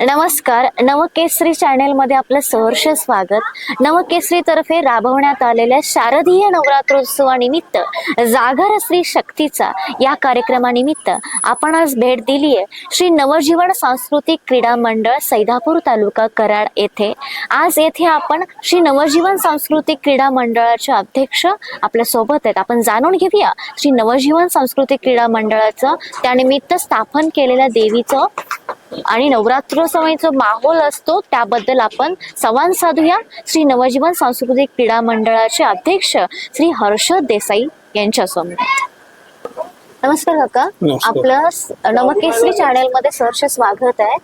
नमस्कार नवकेसरी चॅनेलमध्ये आपलं सहर्ष स्वागत. नवकेसरीतर्फे राबवण्यात आलेल्या शारदीय नवरात्रोत्सवानिमित्त जागर श्री शक्तीचा या कार्यक्रमानिमित्त आपण आज भेट दिली आहे श्री नवजीवन सांस्कृतिक क्रीडा मंडळ सैदापूर तालुका कराड येथे. आज येथे आपण श्री नवजीवन सांस्कृतिक क्रीडा मंडळाचे अध्यक्ष आपल्यासोबत आहेत. आपण जाणून घेऊया श्री नवजीवन सांस्कृतिक क्रीडा मंडळाचं त्यानिमित्त स्थापन केलेल्या देवीचं आणि नवरात्रोत्सवाचा माहोल असतो त्याबद्दल आपण संवाद साधूया. श्री नवजीवन सांस्कृतिक क्रीडा मंडळाचे अध्यक्ष श्री हर्षद देसाई यांच्या समोर नमस्कार काका. आपलं नवकेसरी चॅनलमध्ये सहर्ष स्वागत आहे.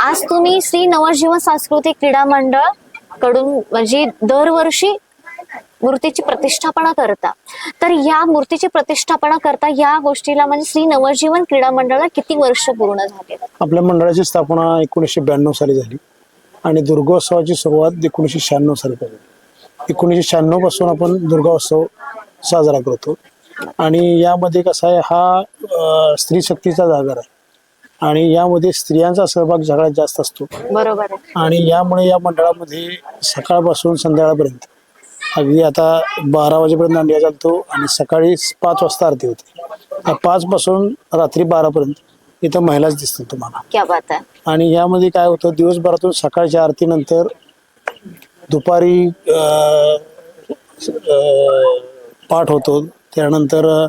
आज तुम्ही श्री नवजीवन सांस्कृतिक क्रीडा मंडळकडून म्हणजे दरवर्षी मूर्तीची प्रतिष्ठापना करता. तर या मूर्तीची प्रतिष्ठापना करता या गोष्टीला म्हणजे श्री नवजीवन क्रीडा मंडळाला किती वर्ष पूर्ण झाले? आपल्या मंडळाची स्थापना एकोणीसशे ब्याण्णव साली झाली. आणि दुर्गोत्सवाची सुरुवात एकोणीसशे शहाण्णव साली झाली. एकोणीसशे शहाण्णवपासून आपण दुर्गाोत्सव साजरा करतो. आणि यामध्ये कसा आहे हा स्त्री शक्तीचा जागर आहे. आणि यामध्ये स्त्रियांचा सहभाग सगळ्यात जास्त असतो. बरोबर आहे. आणि यामुळे या मंडळामध्ये सकाळपासून संध्याकाळपर्यंत अगदी आता बारा वाजेपर्यंत दांडिया चालतो आणि सकाळी पाच वाजता आरती होते. त्या पाच पासून रात्री बारापर्यंत इथं महिलाच दिसतात तुम्हाला. क्या बात आहे. आणि यामध्ये काय होतं दिवसभरातून सकाळच्या आरतीनंतर दुपारी अं, अं, पाठ होतो. त्यानंतर अं,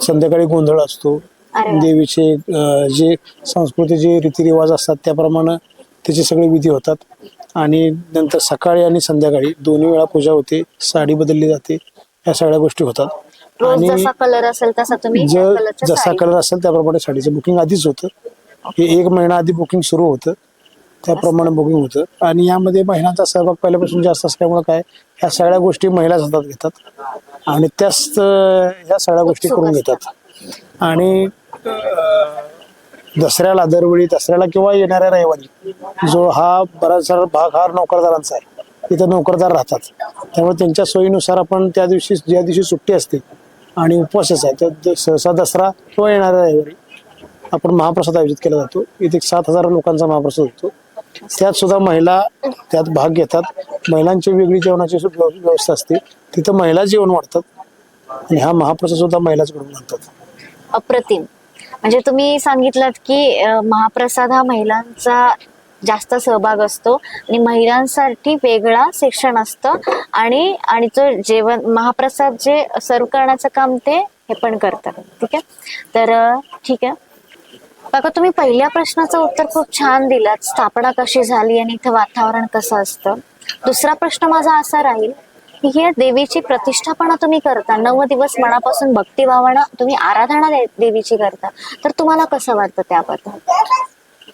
संध्याकाळी गोंधळ असतो. अरे वा. देवीचे अं, जे संस्कृतीचे रीतिरिवाज असतात त्याप्रमाणे त्याचे सगळे विधी होतात. आणि नंतर सकाळी आणि संध्याकाळी दोन्ही वेळा पूजा होते साडी बदलली जाते या सगळ्या गोष्टी होतात. रोज जसा कलर असेल तसा तुम्ही त्या जर कलरच्या जसा साडी- कलर असेल त्याप्रमाणे साडीचं बुकिंग आधीच होतं. हे एक महिना आधी बुकिंग सुरू होतं त्याप्रमाणे बुकिंग होतं. आणि यामध्ये महिलांचा सहभाग पहिल्यापासून जास्त असल्यामुळे काय ह्या सगळ्या गोष्टी महिलाच हातात घेतात. आणि त्याच अं, ह्या सगळ्या गोष्टी करून घेतात. आणि अं, दसऱ्याला दरवेळी दसऱ्याला किंवा येणाऱ्या रविवारी जो हा बराचसा भाग हा नोकरदारांचा आहे. इथं नोकरदार राहतात. त्यामुळे त्यांच्या सोयीनुसार आपण त्या दिवशी ज्या दिवशी सुट्टी असते आणि उपवासच आहे तर सहसा दसरा किंवा येणाऱ्या रविवारी आपण महाप्रसाद आयोजित केला जातो. इथे एक सात हजार लोकांचा महाप्रसाद होतो. त्यात सुद्धा महिला त्यात भाग घेतात. महिलांची वेगळी जेवणाची सु- व्यव- व्यवस्था असते. तिथं महिला जेवण वाढतात आणि हा महाप्रसाद सुद्धा महिलाच घडून आणतात. अप्रतिम. म्हणजे तुम्ही सांगितलं की महाप्रसाद हा महिलांचा जास्त सहभाग असतो आणि महिलांसाठी वेगळा सेक्शन असतं आणि आणि जो जेवण महाप्रसाद जे सर्व करण्याचं काम ते हे पण करतात. ठीक आहे? तर ठीक आहे. काका तुम्ही पहिल्या प्रश्नाचं उत्तर खूप छान दिलात. स्थापना कशी झाली आणि इथं वातावरण कसं असतं? दुसरा प्रश्न माझा असा राहील या हे देवीची प्रतिष्ठापना तुम्ही करता. नऊ दिवस मनापासून भक्तिभावानं तुम्ही आराधना देवीची करता. तर तुम्हाला कसं वाटतं त्याबद्दल?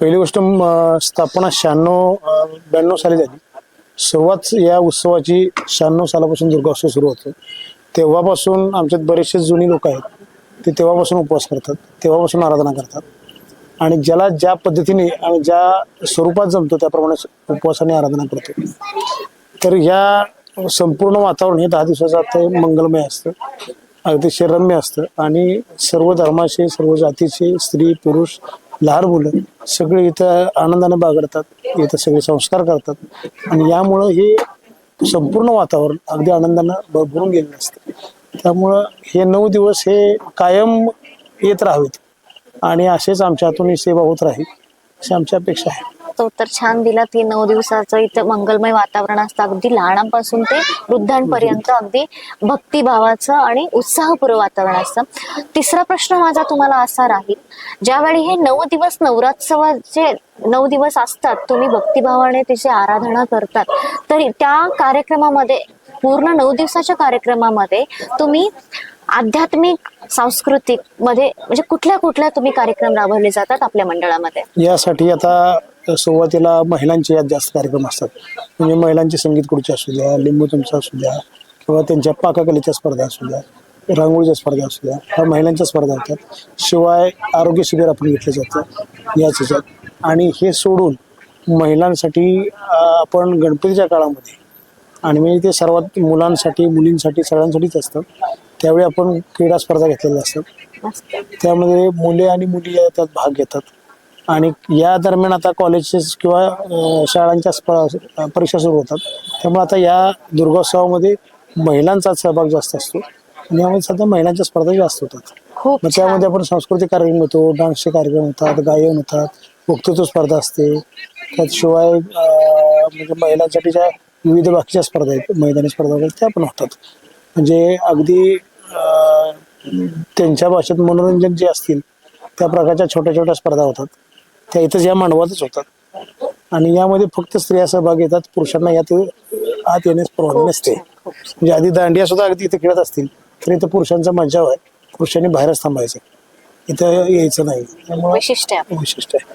पहिली गोष्ट स्थापना शहाण्णव ब्याण्णव साली झाली. सुरुवात या उत्सवाची शहाण्णव सालापासून दुर्गोत्सव सुरू होतो. तेव्हापासून आमच्यात बरेचसे जुनी लोक आहेत ते तेव्हापासून उपवास करतात तेव्हापासून आराधना करतात. आणि ज्याला ज्या पद्धतीने आणि ज्या स्वरूपात जमतो त्याप्रमाणे उपवासाने आराधना करतो. तर ह्या संपूर्ण वातावरण हे दहा दिवसाचं आता मंगलमय असतं. अतिशय रम्य असतं. आणि सर्व धर्माचे सर्व जातीचे स्त्री पुरुष लहान मुलं सगळे इथं आनंदाने बागडतात. इथं सगळे संस्कार करतात. आणि यामुळं हे संपूर्ण वातावरण अगदी आनंदानं भरभरून गेलेलं असतं. त्यामुळं हे नऊ दिवस हे कायम येत राहावेत. आणि असेच आमच्या हातून ही सेवा होत राहील अशी आमची अपेक्षा आहे. तो तर छान दिला. की नऊ दिवसाचं इथं मंगलमय वातावरण असतं. अगदी लहानांपासून ते वृद्धांपर्यंत अगदी भक्तिभावाचं आणि उत्साहपूर्व वातावरण असतं. तिसरा प्रश्न माझा तुम्हाला असा राहील. ज्यावेळी हे नऊ दिवस नवरात्सवाचे नऊ दिवस असतात तुम्ही भक्तिभावाने तिची आराधना करतात तर त्या कार्यक्रमामध्ये पूर्ण नऊ दिवसाच्या कार्यक्रमामध्ये तुम्ही आध्यात्मिक सांस्कृतिकमध्ये म्हणजे कुठल्या कुठल्या तुम्ही कार्यक्रम राबवले जातात आपल्या मंडळामध्ये? यासाठी आता सुरुवातीला महिलांचे यात जास्त कार्यक्रम असतात. म्हणजे महिलांची संगीत खुर्ची असू द्या लिंबू चमचा असू द्या किंवा त्यांच्या पाककलेच्या स्पर्धा असू द्या रांगोळीच्या स्पर्धा असू द्या ह्या महिलांच्या स्पर्धा होतात. शिवाय आरोग्य शिबिर आपण घेतलं जातं याच ह्याच्यात आणि हे सोडून महिलांसाठी आपण गणपतीच्या काळामध्ये आणि म्हणजे ते सर्वात मुलांसाठी मुलींसाठी सगळ्यांसाठीच असतं त्यावेळी आपण क्रीडा स्पर्धा घेतलेल्या असतात. त्यामध्ये मुले आणि मुली त्यात भाग घेतात. आणि या दरम्यान आता कॉलेजेस किंवा शाळांच्या स्प- परीक्षा सुरू होतात. त्यामुळे आता या दुर्गोत्सवामध्ये महिलांचा सहभाग जास्त असतो. आणि यामध्ये सध्या महिलांच्या स्पर्धा जास्त होतात. मग त्यामध्ये आपण सांस्कृतिक कार्यक्रम होतो डान्सचे कार्यक्रम होतात गायन होतात वक्तृत्व स्पर्धा असते. त्याशिवाय म्हणजे महिलांसाठी ज्या विविध बाकीच्या स्पर्धा आहेत मैदानी स्पर्धा वगैरे त्या पण होतात. म्हणजे अगदी त्यांच्या भाषेत मनोरंजन जे असतील त्या प्रकारच्या छोट्या छोट्या स्पर्धा होतात. त्या इथंच या मांडवातच होतात. आणि यामध्ये फक्त स्त्रिया सहभाग घेतात पुरुषांना यात आत येण्यास परवानगी नसते. म्हणजे आधी दांडिया सुद्धा अगदी इथे खेळत असतील तर इथं पुरुषांचा मज्जाव आहे पुरुषांनी बाहेरच थांबायचं. इथं यायचं नाही. त्यामुळे वैशिष्ट्य आहे. वैशिष्ट्य आहे.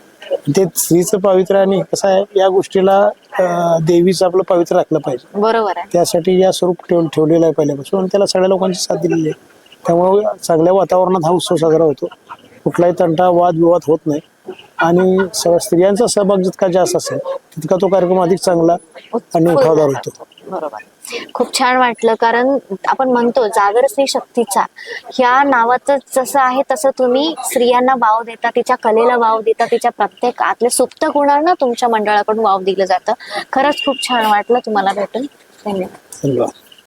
ते स्त्रीचं पावित्र्य आणि कसं आहे या गोष्टीला अं, देवीचं आपलं पावित्र्य राखलं पाहिजे. बरोबर आहे. त्यासाठी या स्वरूप ठेव ठेवलेलं आहे पहिल्यापासून. आणि त्याला सगळ्या लोकांची साथ दिलेली आहे. त्यामुळे चांगल्या वातावरणात हा उत्सव साजरा होतो. कुठलाही तंटा वाद विवाद होत नाही. आणि सगळ्या स्त्रियांचा सहभाग जितका जास्त असेल तितका तो कार्यक्रम अधिक चांगला आणि उठावदार होतो. बरोबर. खूप छान वाटलं कारण आपण म्हणतो जागर स्त्री शक्तीचा. ह्या नावाचं जसं आहे तसं तुम्ही स्त्रियांना वाव देता तिच्या कलेला वाव देता तिच्या प्रत्येक आतल्या सुप्त गुणांना तुमच्या मंडळाकडून वाव दिलं जातं. खरंच खूप छान वाटलं तुम्हाला भेटून. धन्यवाद. धन्यवाद.